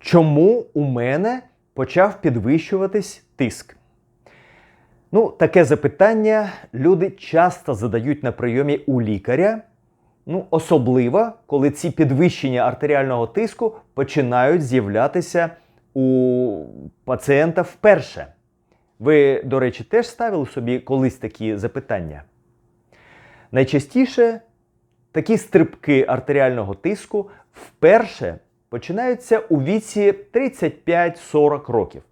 Чому у мене почав підвищуватись тиск? Ну, таке запитання люди часто задають на прийомі у лікаря. Ну, особливо, коли ці підвищення артеріального тиску починають з'являтися у пацієнта вперше. Ви, до речі, теж ставили собі колись такі запитання? Найчастіше такі стрибки артеріального тиску вперше починаються у віці 35-40 років.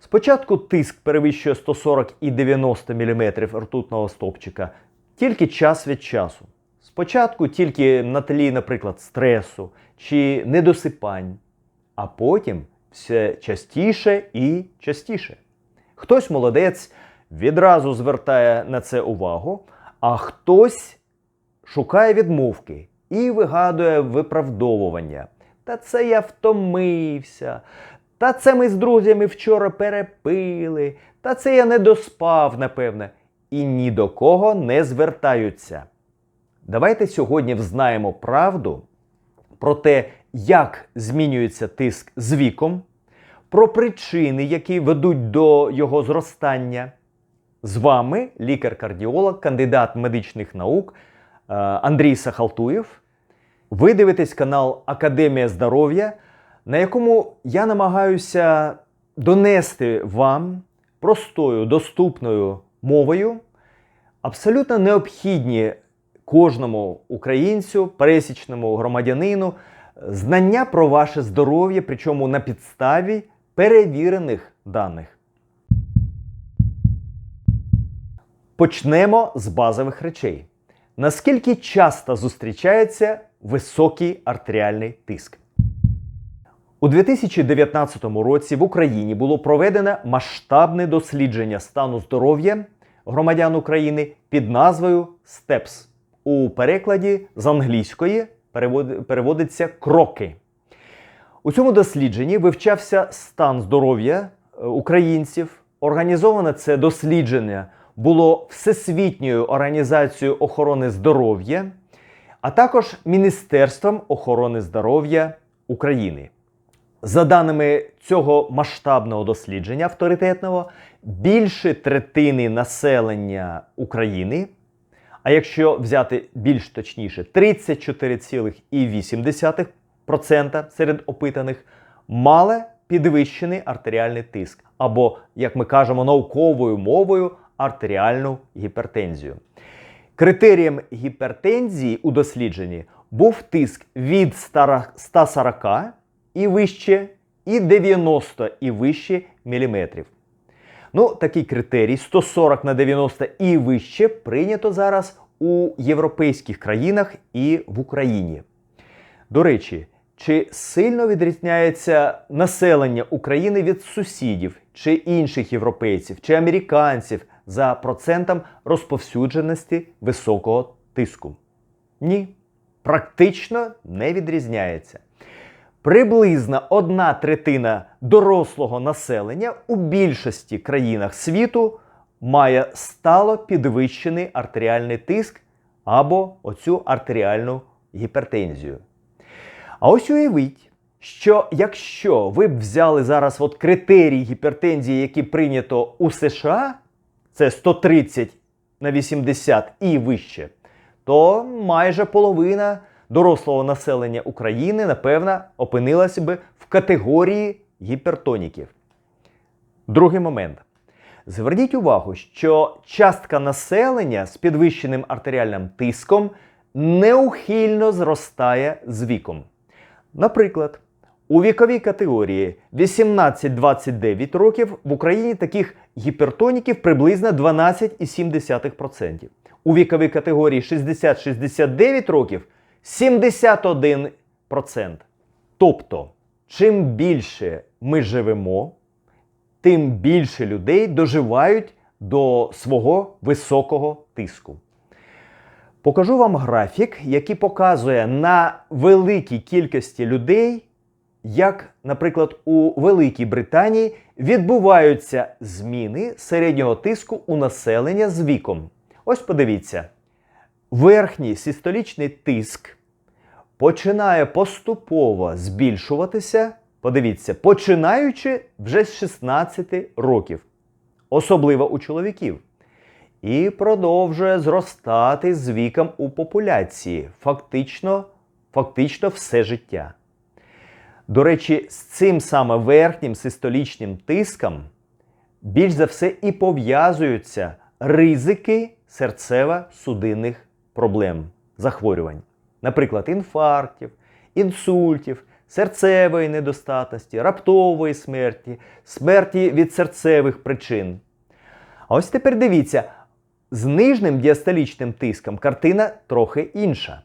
Спочатку тиск перевищує 140 і 90 мм ртутного стопчика тільки час від часу. Спочатку тільки на тлі, наприклад, стресу чи недосипань, а потім все частіше і частіше. Хтось молодець відразу звертає на це увагу, а хтось шукає відмовки і вигадує виправдовування. Та це я втомився. Та це ми з друзями вчора перепили. Та це я не доспав, напевне. І ні до кого не звертаються. Давайте сьогодні взнаємо правду про те, як змінюється тиск з віком, про причини, які ведуть до його зростання. З вами лікар-кардіолог, кандидат медичних наук е, Андрій Сахалтуєв. Ви дивитесь канал Академія здоров'я, на якому я намагаюся донести вам простою, доступною мовою абсолютно необхідні кожному українцю, пересічному громадянину знання про ваше здоров'я, причому на підставі перевірених даних. Почнемо з базових речей. Наскільки часто зустрічається високий артеріальний тиск? У 2019 році в Україні було проведено масштабне дослідження стану здоров'я громадян України під назвою STEPS. У перекладі з англійської переводиться кроки. У цьому дослідженні вивчався стан здоров'я е, українців. Організоване це дослідження було Всесвітньою організацією охорони здоров'я, а також Міністерством охорони здоров'я України. За даними цього масштабного дослідження авторитетного, більше третини населення України, а якщо взяти більш точніше, 34,8% серед опитаних, мали підвищений артеріальний тиск, або, як ми кажемо науковою мовою, артеріальну гіпертензію. Критерієм гіпертензії у дослідженні був тиск від 140 і вище, і 90 і вище міліметрів. Ну, такий критерій 140 на 90 і вище прийнято зараз у європейських країнах і в Україні. До речі, чи сильно відрізняється населення України від сусідів чи інших європейців чи американців за процентом розповсюдженості високого тиску? Ні, практично не відрізняється. Приблизно одна третина дорослого населення у більшості країнах світу має стало підвищений артеріальний тиск або оцю артеріальну гіпертензію. А ось уявіть, що якщо ви б взяли зараз от критерій гіпертензії, які прийнято у США, це 130 на 80 і вище, то майже половина дорослого населення України, напевно, опинилася би в категорії гіпертоніків. Другий момент. Зверніть увагу, що частка населення з підвищеним артеріальним тиском неухильно зростає з віком. Наприклад, у віковій категорії 18-29 років в Україні таких гіпертоніків приблизно 12,7%. У віковій категорії 60-69 років 71%. Тобто, чим більше ми живемо, тим більше людей доживають до свого високого тиску. Покажу вам графік, який показує на великій кількості людей, як, наприклад, у Великій Британії відбуваються зміни середнього тиску у населення з віком. Ось подивіться, верхній систолічний тиск починає поступово збільшуватися Подивіться, починаючи вже з 16 років, особливо у чоловіків, і продовжує зростати з віком у популяції, фактично, фактично все життя. До речі, з цим саме верхнім систолічним тиском більш за все і пов'язуються ризики серцево-судинних проблем, захворювань, наприклад, інфарктів, інсультів, серцевої недостатності, раптової смерті, смерті від серцевих причин. А ось тепер дивіться, з нижнім діастолічним тиском картина трохи інша.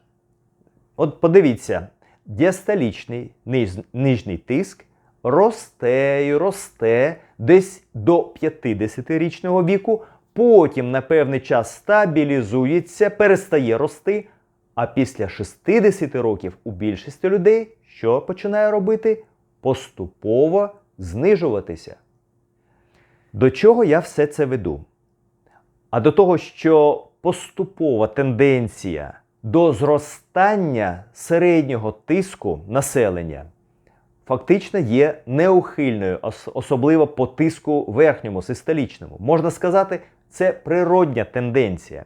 От подивіться, діастолічний низ- нижній тиск росте і росте десь до 50-річного віку, потім на певний час стабілізується, перестає рости. А після 60 років у більшості людей що починає робити? Поступово знижуватися. До чого я все це веду? А до того, що поступова тенденція до зростання середнього тиску населення фактично є неухильною, особливо по тиску верхньому систолічному. Можна сказати, це природня тенденція.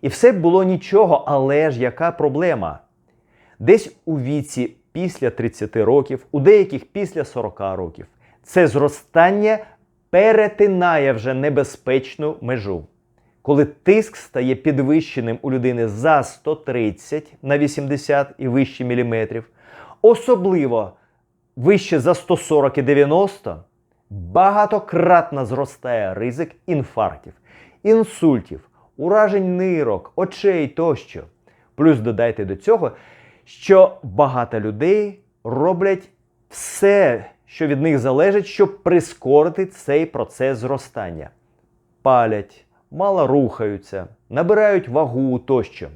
І все було нічого, але ж яка проблема? Десь у віці після 30 років, у деяких після 40 років, це зростання перетинає вже небезпечну межу. Коли тиск стає підвищеним у людини за 130 на 80 і вище міліметрів, особливо вище за 140 і 90, багатократно зростає ризик інфарктів, інсультів, уражень нирок, очей тощо. Плюс додайте до цього, що багато людей роблять все, що від них залежить, щоб прискорити цей процес зростання. Палять, мало рухаються, набирають вагу тощо.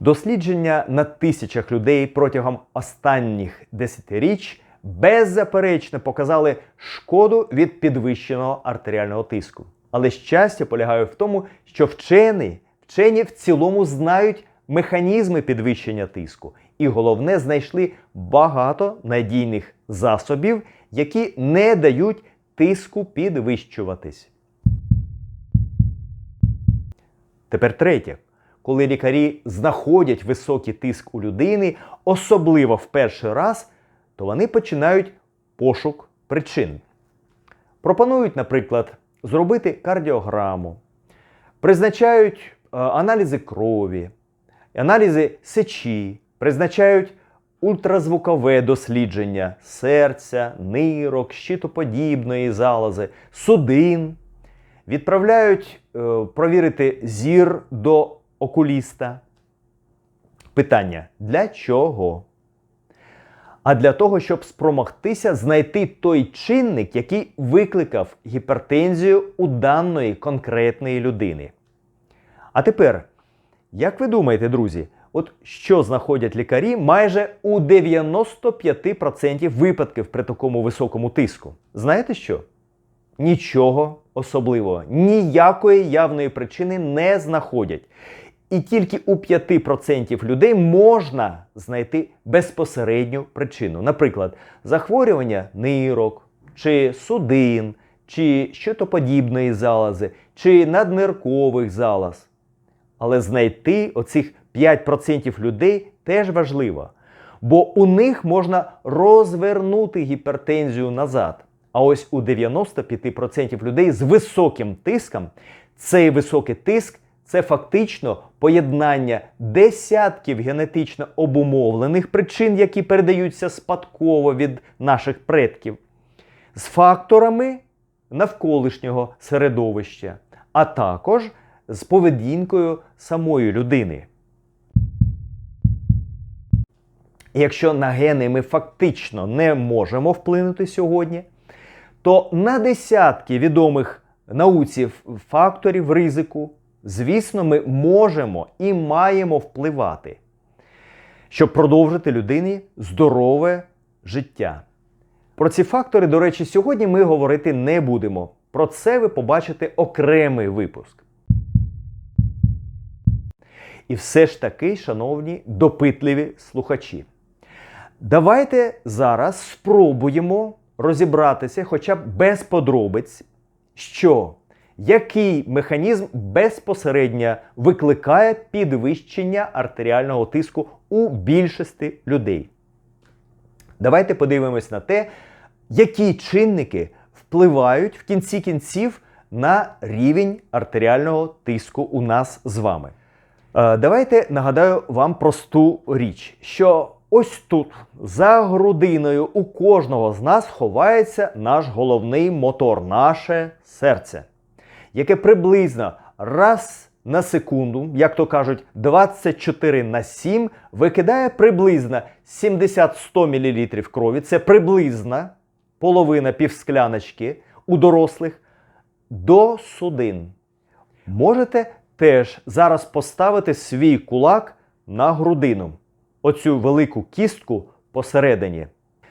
Дослідження на тисячах людей протягом останніх десятиріч беззаперечно показали шкоду від підвищеного артеріального тиску. Але щастя полягає в тому, що вчені, вчені в цілому знають механізми підвищення тиску, і головне, знайшли багато надійних засобів, які не дають тиску підвищуватись. Тепер третє. Коли лікарі знаходять високий тиск у людини, особливо в перший раз, то вони починають пошук причин. Пропонують, наприклад, зробити кардіограму, призначають е, аналізи крові, аналізи сечі, призначають ультразвукове дослідження серця, нирок, щитоподібної залози, судин, відправляють е, провірити зір до окуліста. Питання: для чого? А для того, щоб спромогтися знайти той чинник, який викликав гіпертензію у даної конкретної людини. А тепер, як ви думаєте, друзі, от що знаходять лікарі майже у 95% випадків при такому високому тиску? Знаєте що? Нічого особливого, ніякої явної причини не знаходять. І тільки у 5% людей можна знайти безпосередню причину. Наприклад, захворювання нирок, чи судин, чи щитоподібної залози, чи надниркових залоз. Але знайти оцих 5% людей теж важливо, бо у них можна розвернути гіпертензію назад. А ось у 95% людей з високим тиском цей високий тиск це фактично поєднання десятків генетично обумовлених причин, які передаються спадково від наших предків, з факторами навколишнього середовища, а також з поведінкою самої людини. Якщо на гени ми фактично не можемо вплинути сьогодні, то на десятки відомих науці факторів ризику, звісно, ми можемо і маємо впливати, щоб продовжити людині здорове життя. Про ці фактори, до речі, сьогодні ми говорити не будемо. Про це ви побачите окремий випуск. І все ж таки, шановні допитливі слухачі, Давайте зараз спробуємо розібратися, хоча б без подробиць, що який механізм безпосередньо викликає підвищення артеріального тиску у більшості людей. Давайте подивимось на те, які чинники впливають в кінці кінців на рівень артеріального тиску у нас з вами. Е, Давайте нагадаю вам просту річ, що ось тут, за грудиною, у кожного з нас ховається наш головний мотор, наше серце, яке приблизно раз на секунду, як то кажуть, 24 на 7 викидає приблизно 70-100 мл крові. Це приблизно половина півскляночки у дорослих до судин. Можете теж зараз поставити свій кулак на грудину, оцю велику кістку посередині.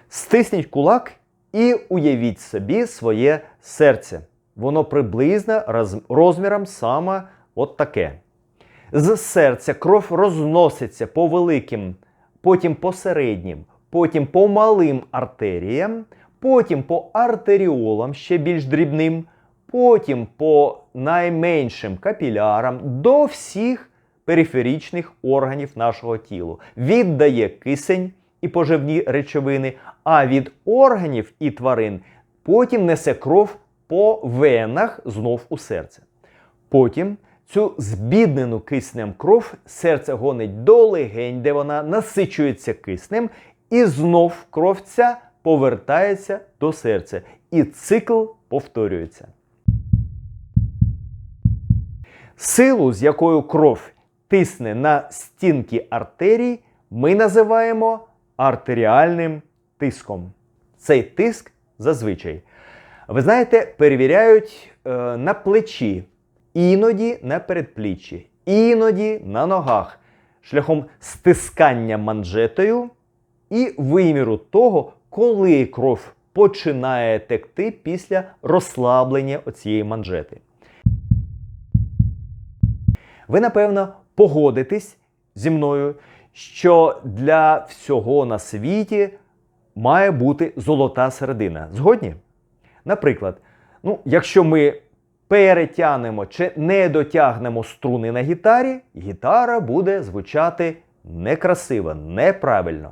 Стисніть кулак і уявіть собі своє серце. Воно приблизно розміром саме от таке. З серця кров розноситься по великим, потім по середнім, потім по малим артеріям, потім по артеріолам ще більш дрібним, потім по найменшим капілярам до всіх периферічних органів нашого тіла. Віддає кисень і поживні речовини, а від органів і тварин потім несе кров по венах знов у серце. Потім цю збіднену киснем кров серце гонить до легень, де вона насичується киснем, і знов кров ця повертається до серця. І цикл повторюється. Силу, з якою кров тисне на стінки артерій, ми називаємо артеріальним тиском. Цей тиск зазвичай, ви знаєте, перевіряють е, на плечі, іноді на передпліччі, іноді на ногах, шляхом стискання манжетою і виміру того, коли кров починає текти після розслаблення оцієї манжети. Ви, напевно, погодитесь зі мною, що для всього на світі має бути золота середина. Згодні? Наприклад, ну, якщо ми перетягнемо чи не дотягнемо струни на гітарі, гітара буде звучати некрасиво, неправильно.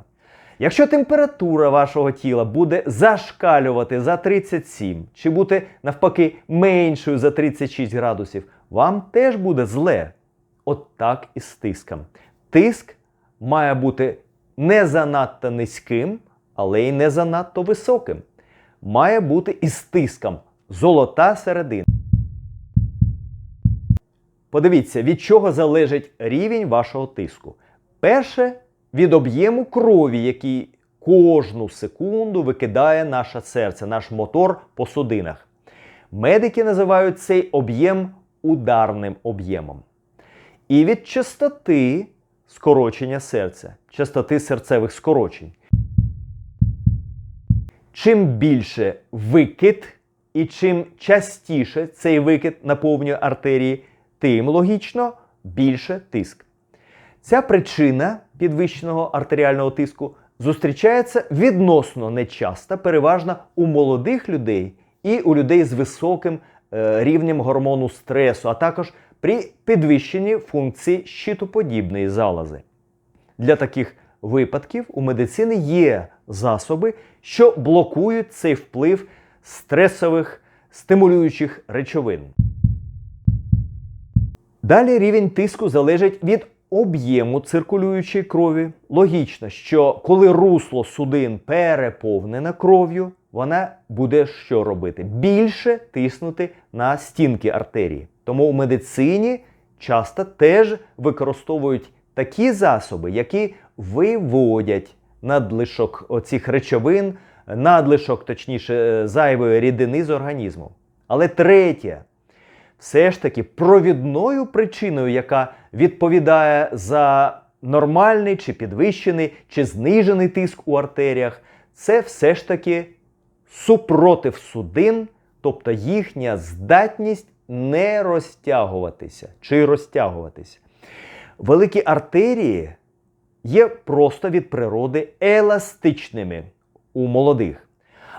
Якщо температура вашого тіла буде зашкалювати за 37 чи бути навпаки меншою за 36 градусів, вам теж буде зле. От так і з тиском. Тиск має бути не занадто низьким, але й не занадто високим. Має бути із тиском золота середина. Подивіться, від чого залежить рівень вашого тиску. Перше від об'єму крові, який кожну секунду викидає наше серце, наш мотор по судинах. Медики називають цей об'єм ударним об'ємом. І від частоти скорочення серця, частоти серцевих скорочень. Чим більше викид і чим частіше цей викид наповнює артерії, тим логічно більше тиск. Ця причина підвищеного артеріального тиску зустрічається відносно нечасто, переважно у молодих людей і у людей з високим е, рівнем гормону стресу, а також при підвищенні функції щитоподібної залози. Для таких випадків у медицини є засоби, що блокують цей вплив стресових стимулюючих речовин. Далі рівень тиску залежить від об'єму циркулюючої крові. Логічно, що коли русло судин переповнене кров'ю, вона буде що робити? Більше тиснути на стінки артерії. Тому у медицині часто теж використовують такі засоби, які виводять надлишок оцих речовин, надлишок, точніше, е, зайвої рідини з організму. Але третє, все ж таки провідною причиною, яка відповідає за нормальний чи підвищений, чи знижений тиск у артеріях, це все ж таки супротив судин, тобто їхня здатність не розтягуватися чи розтягуватися. Великі артерії, є просто від природи еластичними у молодих.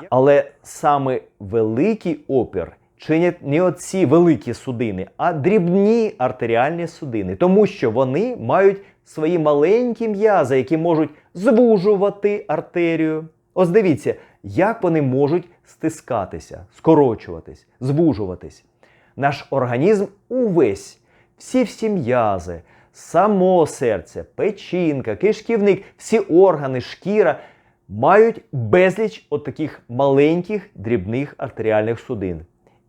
Але саме великий опір чинять не оці великі судини, а дрібні артеріальні судини, тому що вони мають свої маленькі м'язи, які можуть звужувати артерію. Ось дивіться, як вони можуть стискатися, скорочуватись, звужуватись. Наш організм увесь, всі всі м'язи, само серце, печінка, кишківник, всі органи, шкіра мають безліч от таких маленьких дрібних артеріальних судин.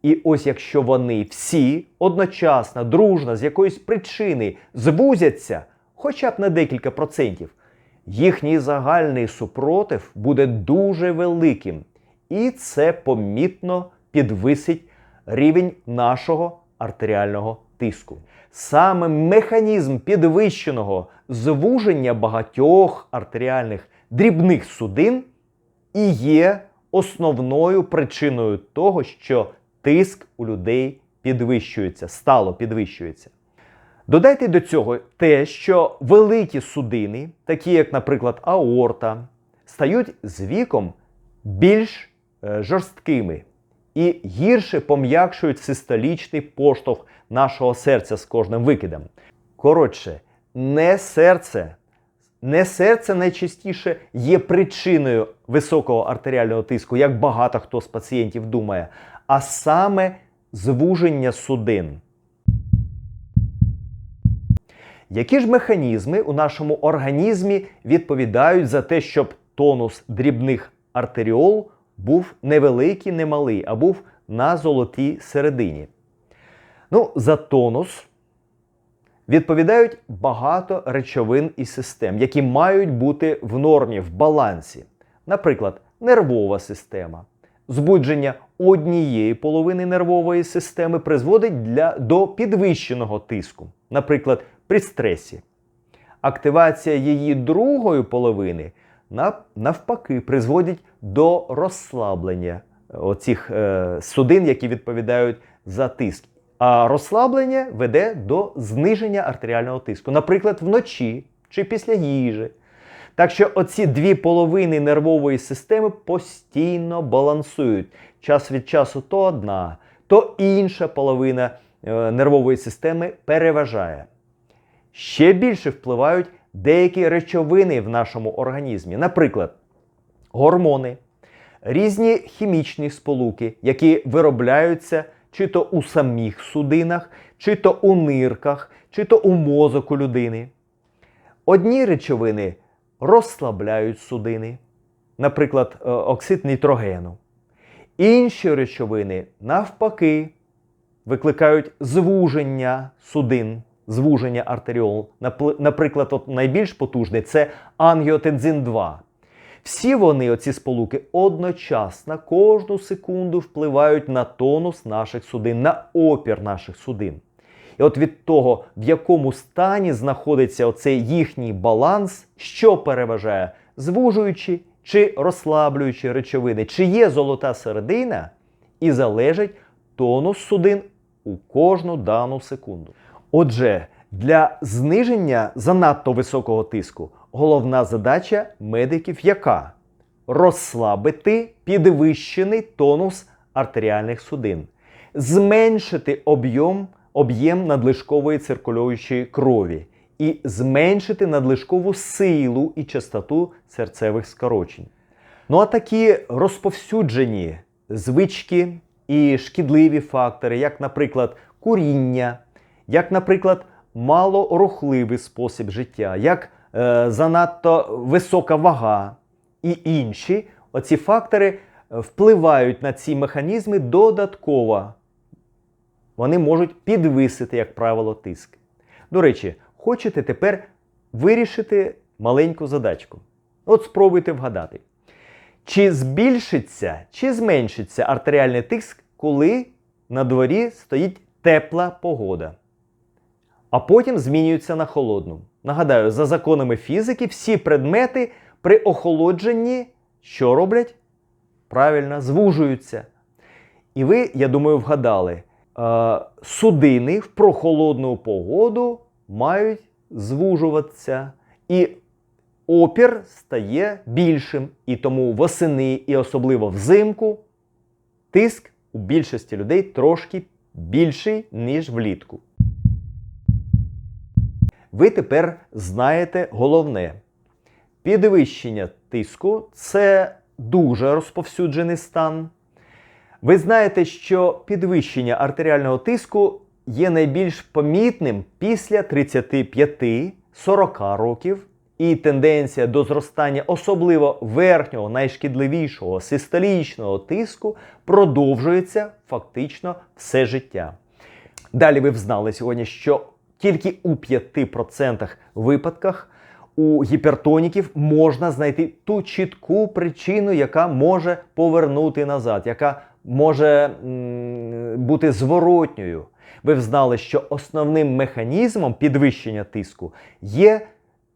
І ось якщо вони всі одночасно, дружно, з якоїсь причини звузяться, хоча б на декілька процентів, їхній загальний супротив буде дуже великим. І це помітно підвисить рівень нашого артеріального тиску. Саме механізм підвищеного звуження багатьох артеріальних дрібних судин і є основною причиною того, що тиск у людей підвищується, стало підвищується. Додайте до цього те, що великі судини, такі як, наприклад, аорта, стають з віком більш е, жорсткими і гірше пом'якшують систолічний поштовх нашого серця з кожним викидом. Коротше, не серце, не серце найчастіше є причиною високого артеріального тиску, як багато хто з пацієнтів думає, а саме звуження судин. Які ж механізми у нашому організмі відповідають за те, щоб тонус дрібних артеріол був невеликий, не малий, а був на золотій середині? Ну, за тонус відповідають багато речовин і систем, які мають бути в нормі, в балансі. Наприклад, нервова система. Збудження однієї половини нервової системи призводить для, до підвищеного тиску, наприклад, при стресі. Активація її другої половини навпаки призводить до розслаблення оцих е, судин, які відповідають за тиск. А розслаблення веде до зниження артеріального тиску, наприклад, вночі чи після їжі. Так що оці дві половини нервової системи постійно балансують. Час від часу то одна, то інша половина е, нервової системи переважає. Ще більше впливають деякі речовини в нашому організмі, наприклад, гормони, різні хімічні сполуки, які виробляються чи то у самих судинах, чи то у нирках, чи то у мозоку людини. Одні речовини розслабляють судини, наприклад, е, оксид нітрогену. Інші речовини, навпаки, викликають звуження судин, звуження артеріол. Наприклад, от найбільш потужний це ангіотензин 2. Всі вони, оці сполуки, одночасно кожну секунду впливають на тонус наших судин, на опір наших судин. І от від того, в якому стані знаходиться оцей їхній баланс, що переважає, звужуючи чи розслаблюючи речовини, чи є золота середина, і залежить тонус судин у кожну дану секунду. Отже, для зниження занадто високого тиску головна задача медиків яка? Розслабити підвищений тонус артеріальних судин, зменшити об'єм об'єм надлишкової циркулюючої крові і зменшити надлишкову силу і частоту серцевих скорочень. Ну а такі розповсюджені звички і шкідливі фактори, як, наприклад, куріння, як, наприклад, малорухливий спосіб життя, як е, занадто висока вага і інші, оці фактори впливають на ці механізми додатково вони можуть підвисити, як правило, тиск. До речі, хочете тепер вирішити маленьку задачку. От спробуйте вгадати. Чи збільшиться, чи зменшиться артеріальний тиск, коли на дворі стоїть тепла погода, а потім змінюється на холодну. Нагадаю, за законами фізики, всі предмети при охолодженні що роблять? Правильно, звужуються. І ви, я думаю, вгадали, Е, судини в прохолодну погоду мають звужуватися. І опір стає більшим, і тому восени, і особливо взимку, тиск у більшості людей трошки більший, ніж влітку. Ви тепер знаєте головне. Підвищення тиску це дуже розповсюджений стан. Ви знаєте, що підвищення артеріального тиску є найбільш помітним після 35-40 років, і тенденція до зростання особливо верхнього, найшкідливішого систолічного тиску продовжується фактично все життя. Далі ви взнали сьогодні, що тільки у 5% випадках у гіпертоніків можна знайти ту чітку причину, яка може повернути назад, яка може бути зворотньою. Ви взнали, що основним механізмом підвищення тиску є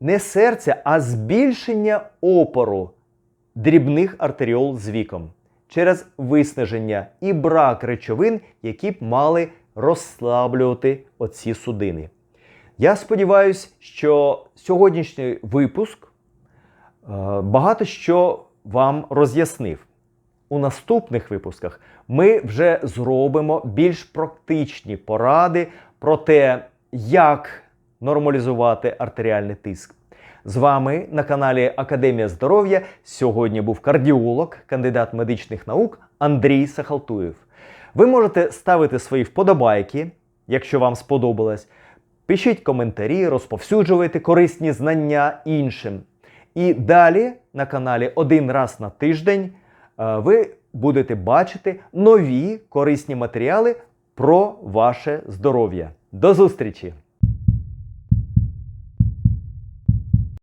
не серце, а збільшення опору дрібних артеріол з віком через виснаження і брак речовин, які б мали розслаблювати оці судини. Я сподіваюся, що сьогоднішній випуск е, багато що вам роз'яснив. У наступних випусках ми вже зробимо більш практичні поради про те, як нормалізувати артеріальний тиск. З вами на каналі Академія здоров'я сьогодні був кардіолог, кандидат медичних наук Андрій Сахалтуєв. Ви можете ставити свої вподобайки, якщо вам сподобалось. Пишіть коментарі, розповсюджуйте корисні знання іншим. І далі на каналі один раз на тиждень е, ви будете бачити нові корисні матеріали про ваше здоров'я. До зустрічі!